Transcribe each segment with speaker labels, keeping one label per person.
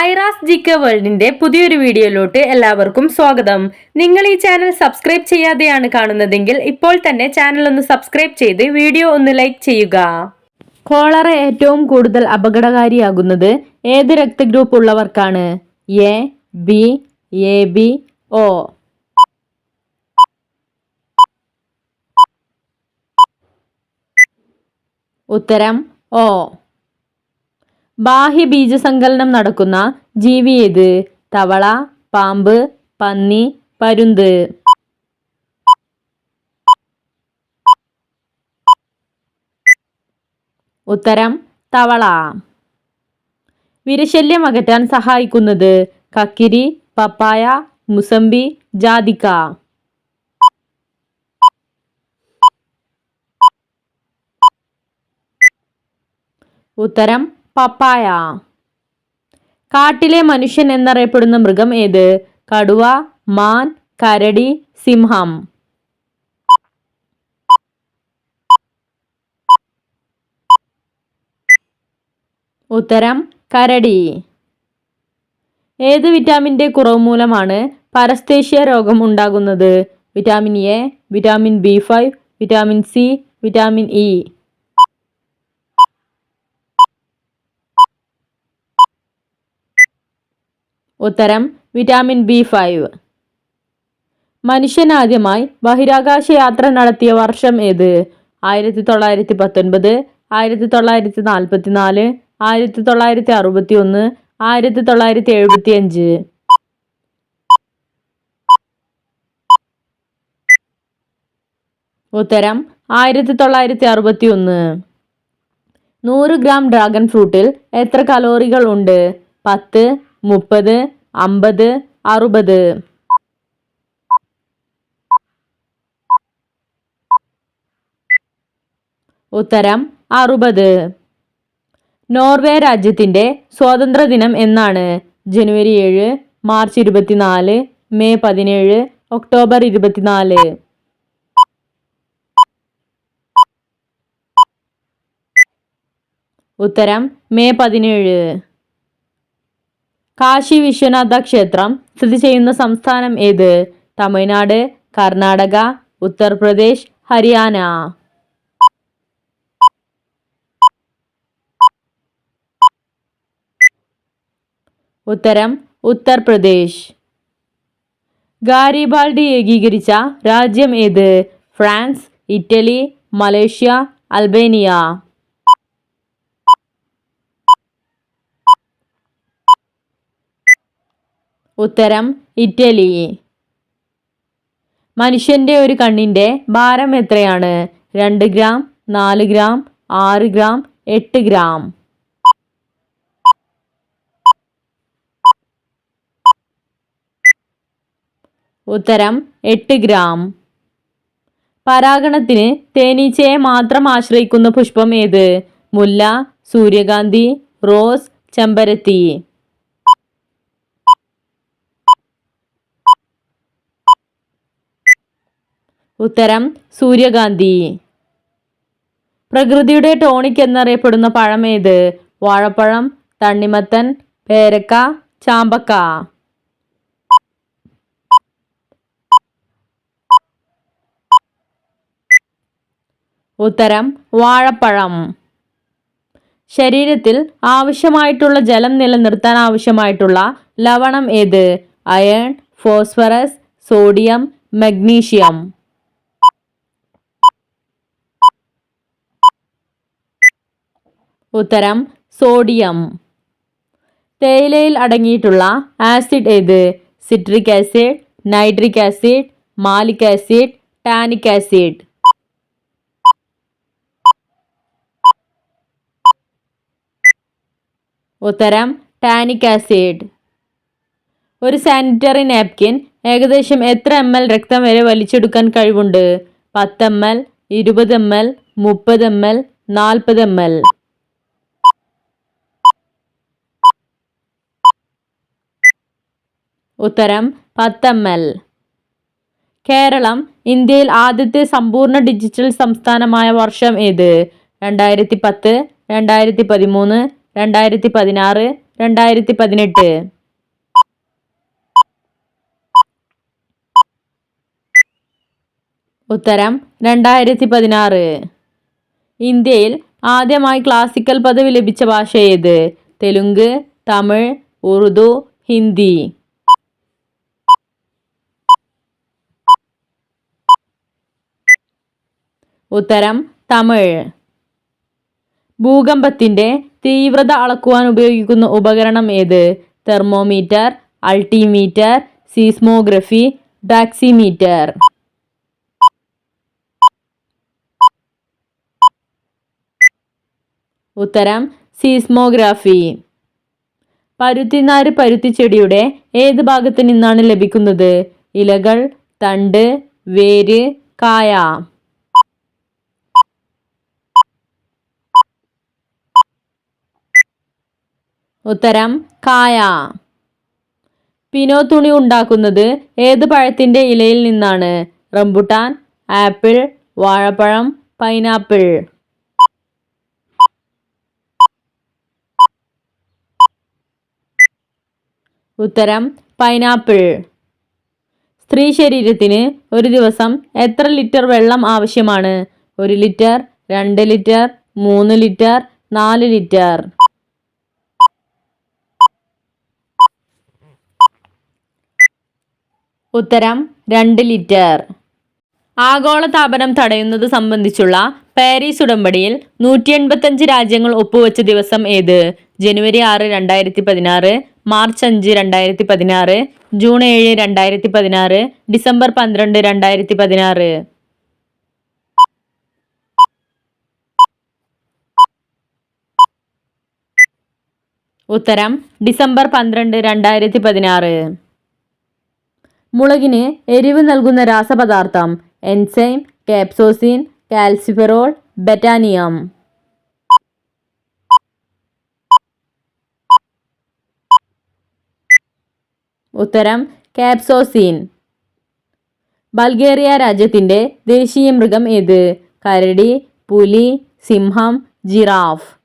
Speaker 1: ഐറാസ് ജിക്ക വേൾഡിന്റെ പുതിയൊരു വീഡിയോയിലോട്ട് എല്ലാവർക്കും സ്വാഗതം. നിങ്ങൾ ഈ ചാനൽ സബ്സ്ക്രൈബ് ചെയ്യാതെയാണ് കാണുന്നതെങ്കിൽ ഇപ്പോൾ തന്നെ ചാനൽ ഒന്ന് സബ്സ്ക്രൈബ് ചെയ്ത് വീഡിയോ ഒന്ന് ലൈക്ക് ചെയ്യുക. കോളറ ഏറ്റവും കൂടുതൽ അപകടകാരിയാകുന്നത് ഏത് രക്തഗ്രൂപ്പ് ഉള്ളവർക്കാണ്? A B A B O. ഉത്തരം ഓ ബാഹ്യ ബീജസങ്കലനം നടക്കുന്ന ജീവി ഏത്? തവള പാമ്പ് പന്നി പരുന്ത്. ഉത്തരം തവള. വിരശല്യം അകറ്റാൻ സഹായിക്കുന്നത് കക്കിരി പപ്പായ മുസംബി ജാതിക്ക. ഉത്തരം പപ്പായ. കാട്ടിലെ മനുഷ്യൻ എന്നറിയപ്പെടുന്ന മൃഗം ഏത്? കടുവ മാൻ കരടി സിംഹം. ഉത്തരം കരടി. ഏത് വിറ്റാമിന്റെ കുറവ് മൂലമാണ് പരസ്തേഷ്യ രോഗം ഉണ്ടാകുന്നത്? Vitamin A vitamin B five vitamin C vitamin E. ഉത്തരം വിറ്റാമിൻ ബി ഫൈവ്. മനുഷ്യനാദ്യമായി ബഹിരാകാശ യാത്ര നടത്തിയ വർഷം ഏത്? ആയിരത്തി തൊള്ളായിരത്തി പത്തൊൻപത് ആയിരത്തി തൊള്ളായിരത്തി നാൽപ്പത്തി നാല് ആയിരത്തി തൊള്ളായിരത്തി അറുപത്തി ഒന്ന് ആയിരത്തി തൊള്ളായിരത്തി എഴുപത്തി അഞ്ച് ഉത്തരം ആയിരത്തി തൊള്ളായിരത്തി അറുപത്തി ഒന്ന് നൂറ് ഗ്രാം ഡ്രാഗൺ ഫ്രൂട്ടിൽ എത്ര കലോറികൾ ഉണ്ട്? പത്ത് മുപ്പത് അമ്പത് അറുപത്. ഉത്തരം അറുപത്. നോർവേ രാജ്യത്തിന്റെ സ്വാതന്ത്ര്യദിനം എന്നാണ്. ജനുവരി ഏഴ് മാർച്ച് ഇരുപത്തിനാല് മെയ് പതിനേഴ് ഒക്ടോബർ ഇരുപത്തിനാല്. ഉത്തരം മെയ് പതിനേഴ്. കാശി വിശ്വനാഥ ക്ഷേത്രം സ്ഥിതി ചെയ്യുന്ന സംസ്ഥാനം ഏത്? തമിഴ്നാട് കർണാടക ഉത്തർപ്രദേശ് ഹരിയാന. ഉത്തരം ഉത്തർപ്രദേശ്. ഗാരിബാൾഡി ഏകീകരിച്ച രാജ്യം ഏത്? France Italy Malaysia Albania. ഉത്തരം ഇറ്റലി. മനുഷ്യന്റെ ഒരു കണ്ണിന്റെ ഭാരം എത്രയാണ്? രണ്ട് ഗ്രാം നാല് ഗ്രാം ആറ് ഗ്രാം എട്ട് ഗ്രാം. ഉത്തരം എട്ട് ഗ്രാം. പരാഗണത്തിന് തേനീച്ചയെ മാത്രം ആശ്രയിക്കുന്ന പുഷ്പം ഏത്? മുല്ല സൂര്യകാന്തി റോസ് ചെമ്പരത്തി. ഉത്തരം സൂര്യകാന്തി. പ്രകൃതിയുടെ ടോണിക് എന്നറിയപ്പെടുന്ന പഴം ഏത്? വാഴപ്പഴം തണ്ണിമത്തൻ പേരക്ക ചാമ്പക്ക. ഉത്തരം വാഴപ്പഴം. ശരീരത്തിൽ ആവശ്യമായിട്ടുള്ള ജലം നിലനിർത്താൻ ആവശ്യമായിട്ടുള്ള ലവണം ഏത്? Iron phosphorus sodium magnesium. ഉത്തരം സോഡിയം. തേയിലയിൽ അടങ്ങിയിട്ടുള്ള ആസിഡ് ഏത്? Citric acid nitric acid malic acid tannic acid. ഉത്തരം ടാനിക് ആസിഡ്. ഒരു സാനിറ്ററി നാപ്കിൻ ഏകദേശം എത്ര എം എൽ രക്തം വരെ വലിച്ചെടുക്കാൻ കഴിവുണ്ട്? പത്ത് എം എൽ ഇരുപത് എം എൽ മുപ്പത് എം എൽ നാൽപ്പത് എം എൽ. ഉത്തരം പത്ത് എം എൽ കേരളം ഇന്ത്യയിൽ ആദ്യത്തെ സമ്പൂർണ ഡിജിറ്റൽ സംസ്ഥാനമായ വർഷം ഏത്? രണ്ടായിരത്തി പത്ത് രണ്ടായിരത്തി പതിമൂന്ന് രണ്ടായിരത്തി പതിനാറ് രണ്ടായിരത്തി പതിനെട്ട് ഉത്തരം രണ്ടായിരത്തി പതിനാറ് ഇന്ത്യയിൽ ആദ്യമായി ക്ലാസിക്കൽ പദവി ലഭിച്ച ഭാഷ ഏത്? തെലുങ്ക് തമിഴ് ഉറുദു ഹിന്ദി. ഉത്തരം തമിഴ്. ഭൂകമ്പത്തിന്റെ തീവ്രത അളക്കുവാൻ ഉപയോഗിക്കുന്ന ഉപകരണം ഏത്? Thermometer altimeter seismography dasymeter. ഉത്തരം സീസ്മോഗ്രാഫി. പരുത്തിനാര് പരുത്തിച്ചെടിയുടെ ഏത് ഭാഗത്ത് നിന്നാണ് ലഭിക്കുന്നത്? ഇലകൾ തണ്ട് വേര് കായ. ഉത്തരം കായ. പിനോ തുണി ഉണ്ടാക്കുന്നത് ഏത് പഴത്തിന്റെ ഇലയിൽ നിന്നാണ്? റംബുട്ടാൻ ആപ്പിൾ വാഴപ്പഴം പൈനാപ്പിൾ. ഉത്തരം പൈനാപ്പിൾ. സ്ത്രീ ശരീരത്തിന് ഒരു ദിവസം എത്ര ലിറ്റർ വെള്ളം ആവശ്യമാണ്? ഒരു ലിറ്റർ രണ്ട് ലിറ്റർ മൂന്ന് ലിറ്റർ നാല് ലിറ്റർ. ഉത്തരം രണ്ട് ലിറ്റർ. ആഗോളതാപനം തടയുന്നത് സംബന്ധിച്ചുള്ള പാരീസ് ഉടമ്പടിയിൽ നൂറ്റി എൺപത്തഞ്ച് രാജ്യങ്ങൾ ഒപ്പുവെച്ച ദിവസം ഏത്? ജനുവരി ആറ് രണ്ടായിരത്തി പതിനാറ് മാർച്ച് അഞ്ച് രണ്ടായിരത്തി പതിനാറ് ജൂൺ ഏഴ് രണ്ടായിരത്തി പതിനാറ് ഡിസംബർ പന്ത്രണ്ട് രണ്ടായിരത്തി പതിനാറ് ഉത്തരം ഡിസംബർ പന്ത്രണ്ട് രണ്ടായിരത്തി പതിനാറ് മുളകിന് എരിവ് നൽകുന്ന രാസപദാർത്ഥം എൻസൈം കാപ്സോസിൻ കാൽസിഫെറോൾ ബെറ്റാനിയം. ഉത്തരം കാപ്സോസിൻ. ബൾഗേറിയ രാജ്യത്തിന്റെ ദേശീയ മൃഗം ഏത്? കരടി പുലി സിംഹം ജിറാഫ്.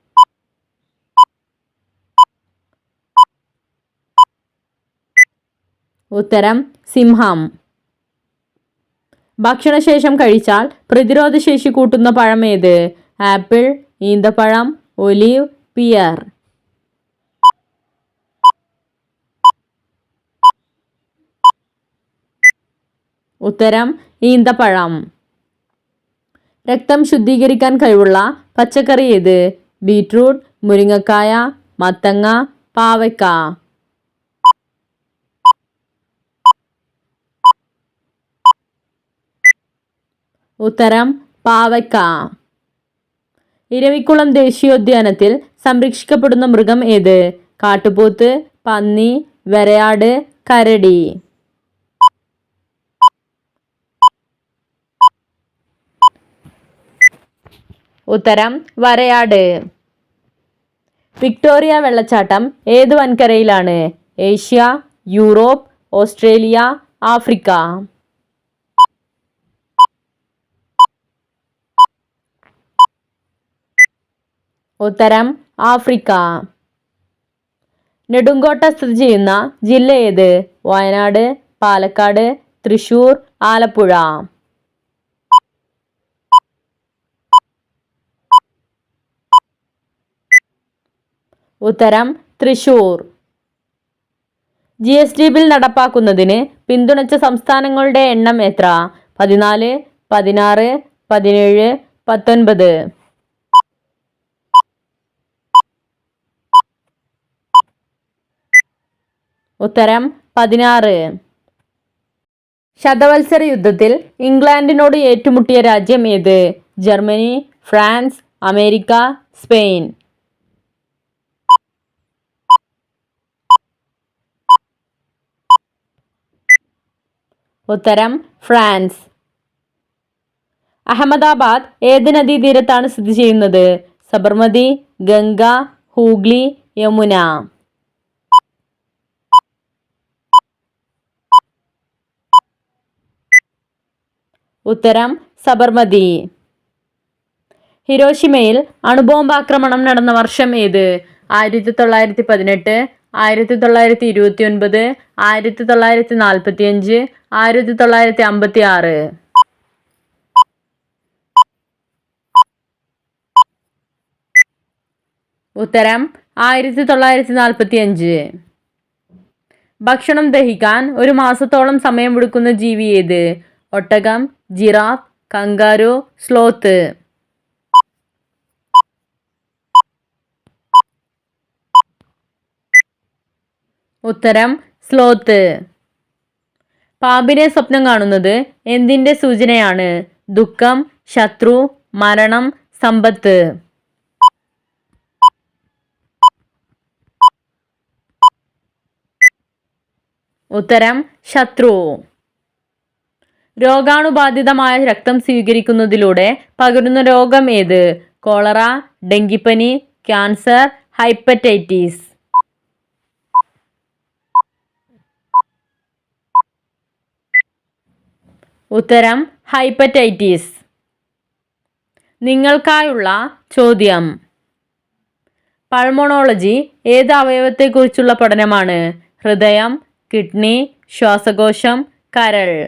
Speaker 1: ഉത്തരം സിംഹം. ഭക്ഷണശേഷം കഴിച്ചാൽ പ്രതിരോധശേഷി കൂട്ടുന്ന പഴം ഏത്? ആപ്പിൾ ഈന്തപ്പഴം ഒലിവ് പിയർ. ഉത്തരം ഈന്തപ്പഴം. രക്തം ശുദ്ധീകരിക്കാൻ കഴിവുള്ള പച്ചക്കറി ഏത്? ബീറ്റ്റൂട്ട് മുരിങ്ങക്കായ മത്തങ്ങ പാവയ്ക്ക. ഉത്തരം പാവയ്ക്ക. ഇരവിക്കുളം ദേശീയോദ്യാനത്തിൽ സംരക്ഷിക്കപ്പെടുന്ന മൃഗം ഏത്? കാട്ടുപോത്ത് പന്നി വരയാട് കരടി. ഉത്തരം വരയാട്. വിക്ടോറിയ വെള്ളച്ചാട്ടം ഏത് വൻകരയിലാണ്? Asia Europe Australia Africa. ഉത്തരം ആഫ്രിക്ക. നെടുങ്കോട്ട സ്ഥിതി ചെയ്യുന്ന ജില്ല ഏത്? വയനാട് പാലക്കാട് തൃശൂർ ആലപ്പുഴ. ഉത്തരം Thrissur. G S T bill നടപ്പാക്കുന്നതിന് പിന്തുണച്ച സംസ്ഥാനങ്ങളുടെ എണ്ണം എത്ര? പതിനാല് പതിനാറ് പതിനേഴ് പത്തൊൻപത്. ഉത്തരം പതിനാറ്. ശതവത്സര യുദ്ധത്തിൽ ഇംഗ്ലണ്ടിനോട് ഏറ്റുമുട്ടിയ രാജ്യം ഏത്? Germany France America Spain. ഉത്തരം ഫ്രാൻസ്. അഹമ്മദാബാദ് ഏത് നദീതീരത്താണ് സ്ഥിതി ചെയ്യുന്നത്? സബർമതി ഗംഗ ഹൂഗ്ലി യമുന. ഉത്തരം സബർമതി. ഹിരോഷിമയിൽ അണുബോംബാക്രമണം നടന്ന വർഷം ഏത്? ആയിരത്തി തൊള്ളായിരത്തി പതിനെട്ട് ആയിരത്തി തൊള്ളായിരത്തി ഇരുപത്തി ഒൻപത് ആയിരത്തി തൊള്ളായിരത്തി നാൽപ്പത്തി അഞ്ച് ആയിരത്തി തൊള്ളായിരത്തി അമ്പത്തി ആറ് ഉത്തരം ആയിരത്തി തൊള്ളായിരത്തി നാൽപ്പത്തി അഞ്ച് ഭക്ഷണം ദഹിക്കാൻ ഒരു മാസത്തോളം സമയമെടുക്കുന്ന ജീവി ഏത്? ഒട്ടകം ജിറാഫ് കങ്കാരു സ്ലോത്ത്. ഉത്തരം സ്ലോത്ത്. പാമ്പിനെ സ്വപ്നം കാണുന്നത് എന്തിന്റെ സൂചനയാണ്? ദുഃഖം ശത്രു മരണം സമ്പത്ത്. ഉത്തരം ശത്രു. രോഗാണുബാധിതമായ രക്തം സ്വീകരിക്കുന്നതിലൂടെ പകരുന്ന രോഗം ഏത്? കോളറ ഡെങ്കിപ്പനി ക്യാൻസർ ഹൈപ്പറ്റൈറ്റിസ്. ഉത്തരം ഹൈപ്പറ്റൈറ്റിസ്. നിങ്ങൾക്കായുള്ള ചോദ്യം. പൾമോണോളജി ഏത് അവയവത്തെക്കുറിച്ചുള്ള പഠനമാണ്? ഹൃദയം കിഡ്നി ശ്വാസകോശം കരൾ.